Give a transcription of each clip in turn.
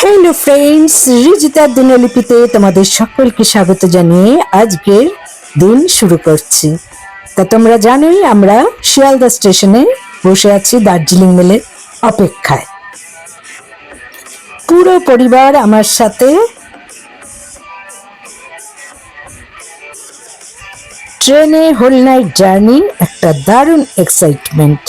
Hello friends রিজিতার দিনলিপিতে তোমাদের সকলকে স্বাগত জানিয়ে আজকের দিন শুরু করছি। তা তোমরা জানোই, আমরা শিয়ালদা স্টেশনে বসে আছি দার্জিলিং মেলের অপেক্ষায়। পুরো পরিবার আমার সাথে ট্রেনে হোল নাইট জার্নি একটা দারুণ এক্সাইটমেন্ট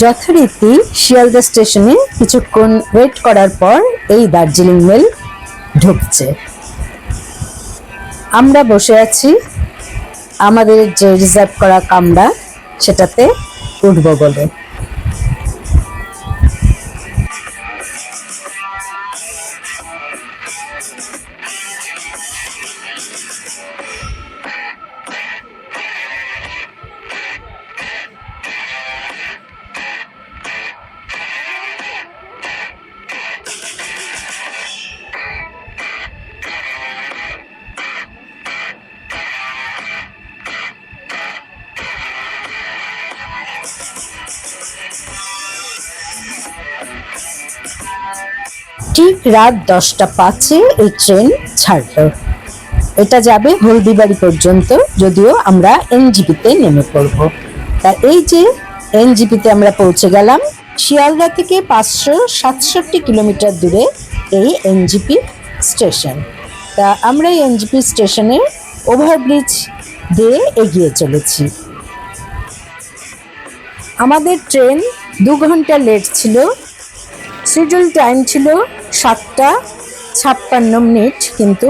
যথারীতি শিয়ালদা স্টেশনে কিছুক্ষণ ওয়েট করার পর এই দার্জিলিং মেল ঢুকছে। আমরা বসে আছি আমাদের যে রিজার্ভ করা কামরা সেটাতে উঠব বলে। ঠিক রাত দশটা পাঁচে এই ট্রেন ছাড়লো এটা যাবে হলদিবাড়ি পর্যন্ত, যদিও আমরা এনজিপিতে নেমে পড়ব। তা এই যে এনজিপিতে আমরা পৌঁছে গেলাম, শিয়ালদা থেকে পাঁচশো সাতষট্টি কিলোমিটার দূরে এই এনজিপি স্টেশন। তা আমরা এই এনজিপি স্টেশনে ওভারব্রিজ দিয়ে এগিয়ে চলেছি। আমাদের ট্রেন দু ঘণ্টা লেট ছিল শিডিউল টাইম ছিল সাতটা ছাপ্পান্ন মিনিট কিন্তু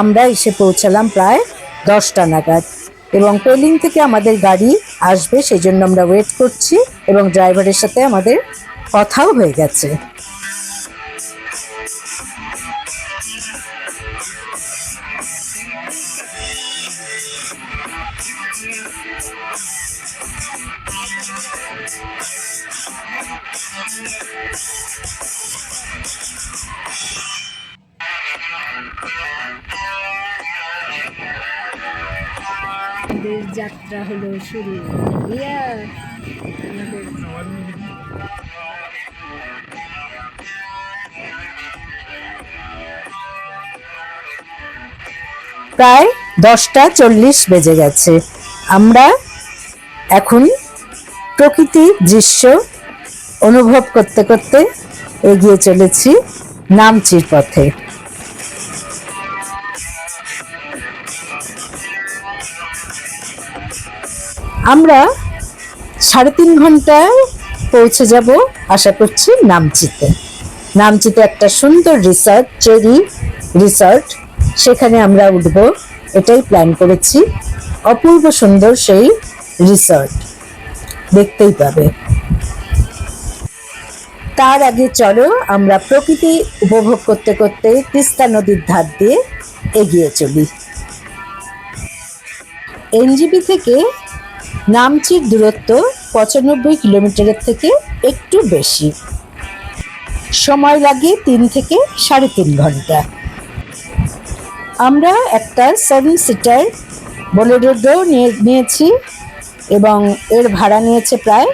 আমরা এসে পৌঁছালাম প্রায় দশটা নাগাদ। এবং পেলিং থেকে আমাদের গাড়ি আসবে সেই জন্য আমরা ওয়েট করছি এবং ড্রাইভারের সাথে আমাদের কথাও হয়ে গেছে। যাত্রা হলো শুরু। প্রায় দশটা চল্লিশ বেজে গেছে। আমরা এখন প্রকৃতির দৃশ্য অনুভব করতে করতে এগিয়ে চলেছি নামচির পথে। আমরা সাড়ে তিন ঘন্টায় পৌঁছে যাব, আশা করছি, নামচিতে। নামচিতে একটা সুন্দর রিসর্ট চেরি রিসর্ট সেখানে আমরা উঠব। এটাই প্ল্যান করেছি। অপূর্ব সুন্দর সেই রিসর্ট দেখতেই পাবে। তার আগে চলো, আমরা প্রকৃতি উপভোগ করতে করতে তিস্তা নদীর ধার দিয়ে এগিয়ে চলি। এনজিবি থেকে নামচির দূরত্ব পঁচানব্বই কিলোমিটারের থেকে একটু বেশি। সময় লাগে তিন থেকে সাড়ে তিন ঘণ্টা। আমরা একটা সেভেন সিটার বোলেরো নিয়ে, নিয়েছি এবং এর ভাড়া নিয়েছে প্রায়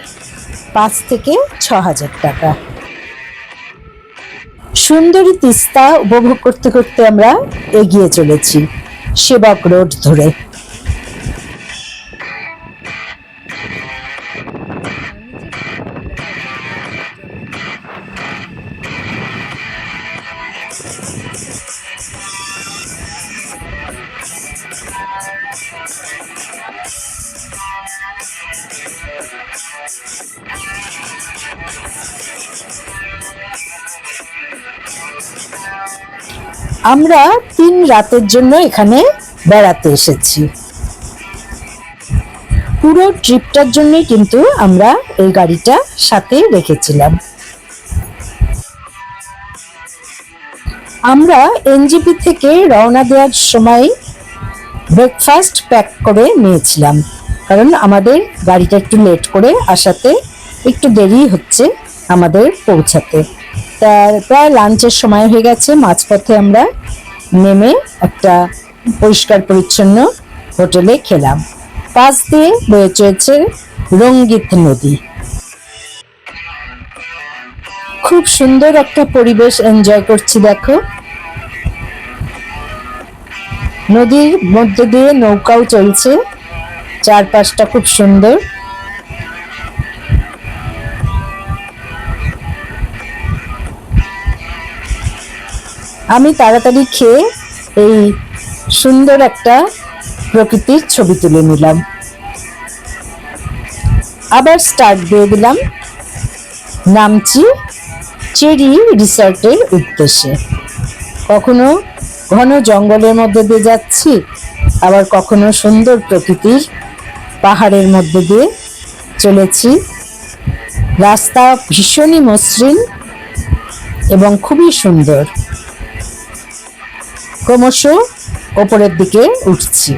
পাঁচ থেকে ছ হাজার টাকা। সুন্দরী তিস্তা উপভোগ করতে করতে আমরা এগিয়ে চলেছি সেবক রোড ধরে। আমরা তিন রাতের জন্য এখানে বেড়াতে এসেছি। পুরো ট্রিপটার জন্যই কিন্তু আমরা এই গাড়িটা সাথে রেখেছিলাম। আমরা এনজিপি থেকে রওনা দেওয়ার সময় ব্রেকফাস্ট প্যাক করে নিয়েছিলাম। কারণ আমাদের গাড়িটা একটু লেট করে আসাতে একটু দেরি হচ্ছে আমাদের পৌঁছাতে। তা প্রায় লাঞ্চের সময় হয়ে গেছে। মাঝপথে আমরা নেমে একটা পরিষ্কার পরিচ্ছন্ন হোটেলে খেলাম। পাশ দিয়ে বয়ে চলেছে রঙ্গিত নদী। খুব সুন্দর একটা পরিবেশ এনজয় করছি, দেখো। নদীর মধ্যে দিয়ে নৌকাও চলছে। চারপাশটা খুব সুন্দর। আমি তাড়াতাড়ি খেয়ে এই সুন্দর একটা প্রকৃতির ছবি তুলে নিলাম। আবার স্টার্ট দিয়ে দিলাম নামছি চেরি রিসর্টের উদ্দেশ্যে। কখনো ঘন জঙ্গলের মধ্যে দিয়ে যাচ্ছি, আবার কখনো সুন্দর প্রকৃতির পাহাড়ের মধ্যে দিয়ে চলেছি। রাস্তা ভীষণই মসৃণ এবং খুবই সুন্দর। ক্রমশ ওপরের দিকে উঠছি।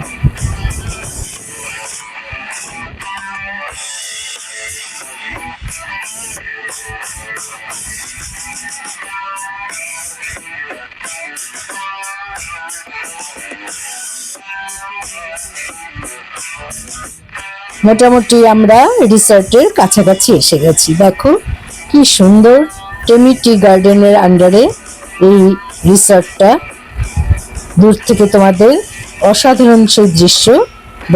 মোটামুটি আমরা রিসর্টের কাছাকাছি এসে গেছি। দেখো কি সুন্দর টেমিটি গার্ডেনের আন্ডারে এই রিসর্টটা। দূর থেকে তোমাদের অসাধারণ সেই দৃশ্য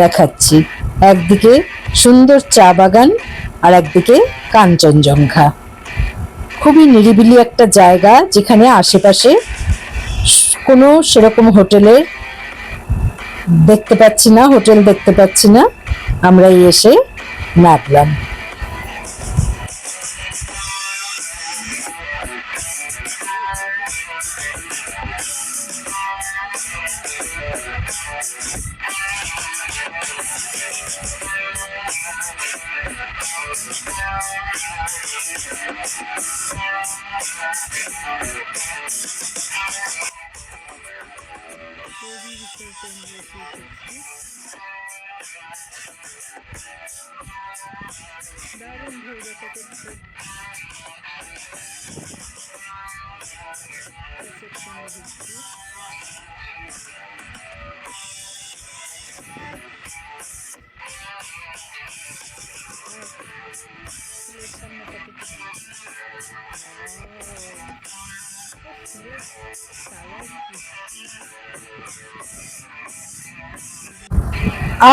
দেখাচ্ছি। একদিকে সুন্দর চা বাগান আর একদিকে কাঞ্চনজঙ্ঘা। খুবই নিরিবিলি একটা জায়গা যেখানে আশেপাশে কোনো সেরকম হোটেলের দেখতে পাচ্ছি না, হোটেল দেখতে পাচ্ছি না। আমরা এসে নামলাম। দারুণ ঢেউ দেখা করছে রিসেপশনে ঢুকছি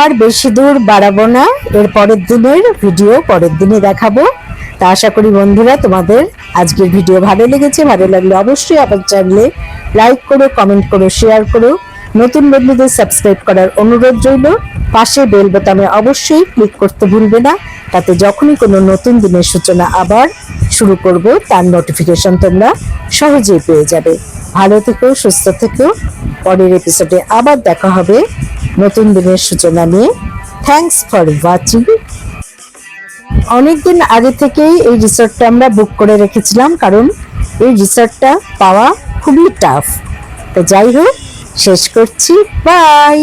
আর বেশি দূর বাড়াবো না, এর পরের দিনের ভিডিও পরের দিনে দেখাবো। তা আশা করি বন্ধুরা, তোমাদের আজকের ভিডিও ভালো লেগেছে। ভালো লাগলে অবশ্যই আমার চ্যানেলে লাইক করো কমেন্ট করো শেয়ার করো। নতুন বন্ধুদের সাবস্ক্রাইব করার অনুরোধ রইল। পাশে বেল বোতামে অবশ্যই ক্লিক করতে ভুলবে না। তাতে যখনই কোনো নতুন দিনের সূচনা আবার শুরু করব, তার নোটিফিকেশন তোমরা সহজেই পেয়ে যাবে। ভালো থেকেও সুস্থ থেকেও পরের এপিসোডে আবার দেখা হবে নতুন দিনের সূচনা নিয়ে। থ্যাঙ্কস ফর ওয়াচিং অনেকদিন আগে থেকেই এই রিসর্টটা আমরা বুক করে রেখেছিলাম, কারণ এই রিসর্টটা পাওয়া খুবই টাফ তো যাই হোক, শেষ করছি। বাই